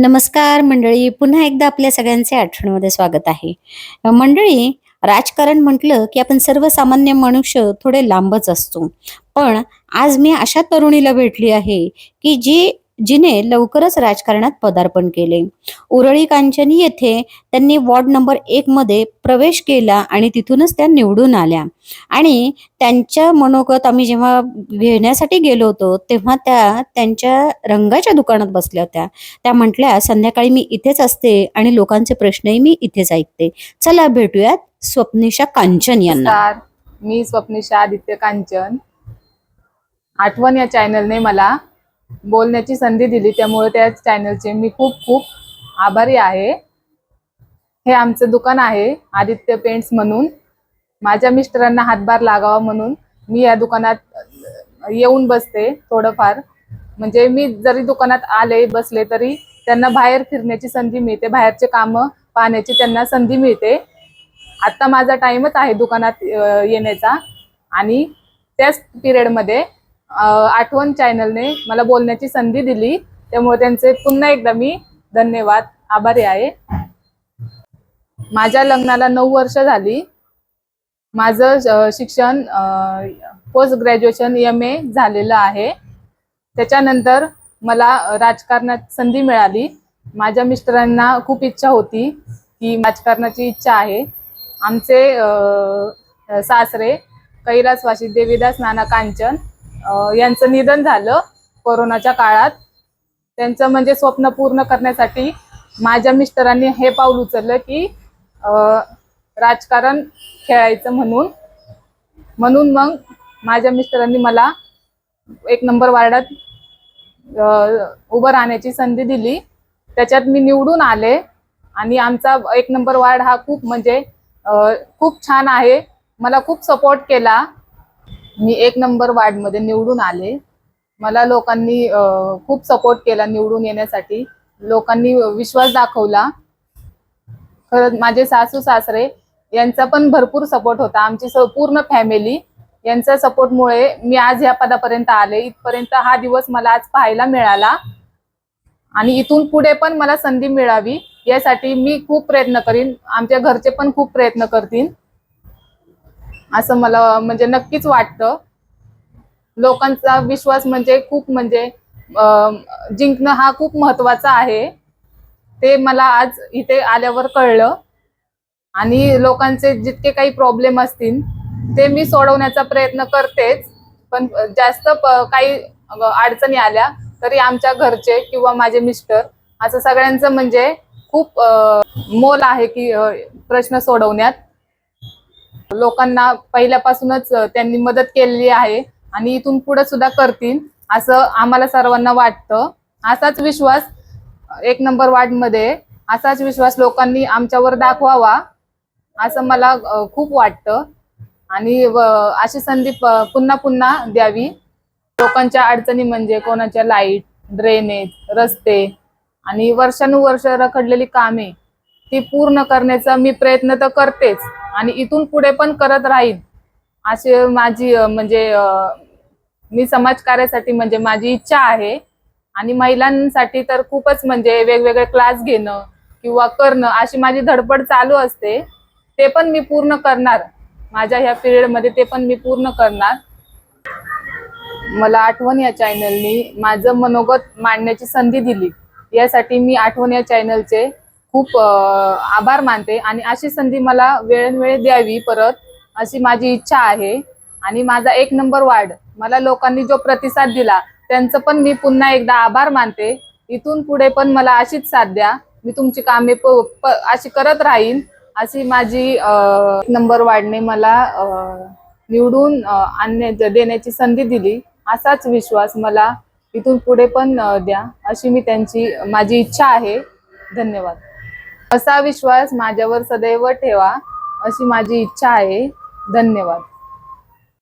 नमस्कार मंडळी पुन्हा एकदा आपल्या सगळ्यांचे आठवणमध्ये स्वागत आहे. मंडळी राजकारण म्हटलं की आपण सर्वसामान्य मनुष्य थोडे लांबच असतो. पण आज मी अशा तरुणीला भेटली आहे की जी जिने लवकरच राजकारणात पदार्पण केले. उरळी कांचनी येथे त्यांनी वॉर्ड नंबर एक मध्ये प्रवेश केला आणि तिथूनच त्या निवडून आल्या. आणि त्यांच्या मनोगत आम्ही जेव्हा घेण्यासाठी गेलो होतो तेव्हा त्या त्यांच्या रंगाच्या दुकानात बसल्या होत्या. त्या म्हटल्या संध्याकाळी मी इथेच असते आणि लोकांचे प्रश्नही मी इथेच ऐकते. चला भेटूयात स्वप्निशा कांचन यांना. मी स्वप्निशा आदित्य कांचन. आठवण या चॅनलने मला बोलण्याची संधी दिली. त्यामुळे त्या चॅनलचे मी खूप खूप आभारी आहे. हे आमचं दुकान आहे आदित्य पेंट्स म्हणून. माझ्या मिस्टरांना हातभार लागावा म्हणून मी या दुकानात येऊन बसते थोडंफार. म्हणजे मी जरी दुकानात आले बसले तरी त्यांना बाहेर फिरण्याची संधी मिळते बाहेरचे कामं पाहण्याची त्यांना संधी मिळते. आता माझा टाइमच आहे दुकानात येण्याचा. आणि त्याच पिरियडमध्ये आठवण चॅनलने मला बोलण्याची संधी दिली. त्यामुळे त्यांचे पुन्हा एकदा मी धन्यवाद आभारी आहे. माझ्या लग्नाला नऊ वर्ष झाली. माझं शिक्षण पोस्ट ग्रॅज्युएशन एम ए झालेलं आहे. त्याच्यानंतर मला राजकारणात संधी मिळाली. माझ्या मिस्टरांना खूप इच्छा होती की राजकारणाची इच्छा आहे. आमचे सासरे कैलासवासी देवीदास नाना कांचन यांचं निधन झालं कोरोनाच्या काळात. त्यांचं म्हणजे स्वप्न पूर्ण करण्यासाठी माझ्या मिस्टरांनी हे पाऊल उचललं की राजकारण खेळायचं म्हणून. म्हणून मग माझ्या मिस्टरांनी मला एक नंबर वार्डात उभं राहण्याची संधी दिली. त्याच्यात मी निवडून आले आणि आमचा एक नंबर वार्ड हा खूप म्हणजे खूप छान आहे. मला खूप सपोर्ट केला. मी एक नंबर वार्डमध्ये निवडून आले. मला लोकांनी खूप सपोर्ट केला निवडून येण्यासाठी. लोकांनी विश्वास दाखवला. खरंच माझे सासू सासरे यांचा पण भरपूर सपोर्ट होता. आमची पूर्ण फॅमिली यांच्या सपोर्टमुळे मी आज या पदापर्यंत आले. इथपर्यंत हा दिवस मला आज पाहायला मिळाला. आणि इथून पुढे पण मला संधी मिळावी यासाठी मी खूप प्रयत्न करीन. आमच्या घरचे पण खूप प्रयत्न करतील. असं मला म्हणजे नक्कीच वाटतं. लोकांचा विश्वास म्हणजे खूप म्हणजे जिंकणं हा खूप महत्त्वाचा आहे. ते मला आज इथे आल्यावर कळलं. आणि लोकांचे जितके काही प्रॉब्लेम असतील ते मी सोडवण्याचा प्रयत्न करतेच. पण जास्त काही अडचणी आल्या तरी आमच्या घरचे किंवा माझे मिस्टर असं सगळ्यांचं म्हणजे खूप मोल आहे की प्रश्न सोडवण्यात. लोकांना पहिल्यापासूनच त्यांनी मदत केलेली आहे आणि इथून पुढे सुद्धा करतील असं आम्हाला सर्वांना वाटतं. असाच विश्वास एक नंबर वार्डमध्ये असाच विश्वास लोकांनी आमच्यावर दाखवावा असं मला खूप वाटतं. आणि अशी संधी पुन्हा पुन्हा द्यावी. लोकांच्या अडचणी म्हणजे कोणाच्या लाइट ड्रेनेज रस्ते आणि वर्षानुवर्ष रखडलेली कामे ती पूर्ण करण्याचा मी प्रयत्न तर करतेच. आणि इथून पुढे पण करत राहीन. असे माझी म्हणजे मी समाजकार्यासाठी म्हणजे माझी इच्छा आहे. आणि महिलांसाठी तर खूपच म्हणजे वेगवेगळे क्लास घेणं किंवा करणं अशी माझी धडपड चालू असते. ते पण मी पूर्ण करणार. माझ्या ह्या पिरियडमध्ये ते पण मी पूर्ण करणार. मला आठवण या चॅनलनी माझं मनोगत मांडण्याची संधी दिली. यासाठी मी आठवण या चॅनलचे खूप आभार मानते आणि अशी संधी मला वेळोवेळी द्यावी परत अशी माझी इच्छा आहे. आणि माझा एक नंबर वार्ड मला लोकांनी जो प्रतिसाद दिला त्यांचं पण मी पुन्हा एकदा आभार मानते. इथून पुढे पण मला अशीच साथ द्या. मी तुमची कामे प- प- अशी करत राहीन. अशी माझी नंबर वार्डने मला निवडून आणण्या देण्याची संधी दिली. असाच विश्वास मला इथून पुढे पण द्या. अशी मी त्यांची माझी इच्छा आहे. धन्यवाद. असा विश्वास माझ्यावर सदैव ठेवा अशी माझी इच्छा आहे. धन्यवाद.